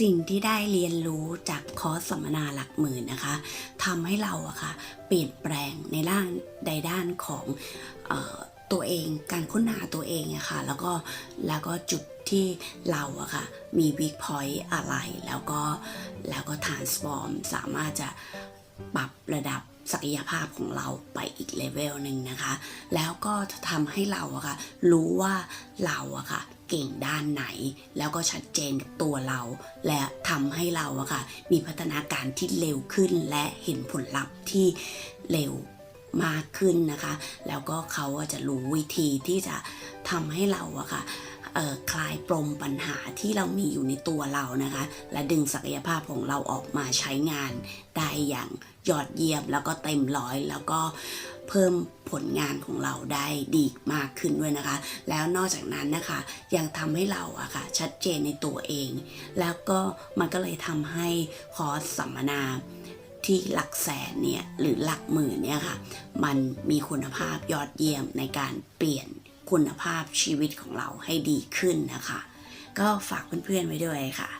สิ่งที่ได้เรียนรู้จากคอร์สสัมมนาหลักหมื่นนะคะทำให้เราอะค่ะเปลี่ยนแปลงในด้านใดด้านของออตัวเองการค้นหาตัวเองอะค่ะแล้วก็แล้วก็จุดที่เราอะค่ะมีวิกพอยต์อะไร แล้วก็แล้วก็ transform สามารถจะปรับระดับศักยภาพของเราไปอีกเลเวลหนึ่งนะคะ แล้วก็ทำให้เราอะค่ะรู้ว่าเราอะค่ะ เก่งด้านไหน แล้วก็ชัดเจนกับตัวเรา และทำให้เราอะค่ะมีพัฒนาการที่เร็วขึ้นและเห็นผลลัพธ์ที่เร็วมากขึ้นนะคะ แล้วก็เขาจะรู้วิธีที่จะทำให้เราอะค่ะ คลายปมปัญหาที่เรามีอยู่ในตัวเรานะคะ และดึงศักยภาพของเราออกมาใช้งานได้อย่างยอดเยี่ยมแล้วก็เต็มร้อยแล้วก็เพิ่มผลงานของเราได้ดีมากขึ้นด้วยนะคะ แล้วนอกจากนั้นนะคะยังทำให้เราอะค่ะชัดเจนในตัวเอง แล้วก็มันก็เลยทำให้คอร์สสัมมนาที่หลักแสนเนี่ยหรือหลักหมื่นเนี่ยค่ะ มันมีคุณภาพยอดเยี่ยมในการเปลี่ยน คุณภาพชีวิตของเราให้ดีขึ้นนะคะ ก็ฝากเพื่อนๆไว้ด้วยค่ะ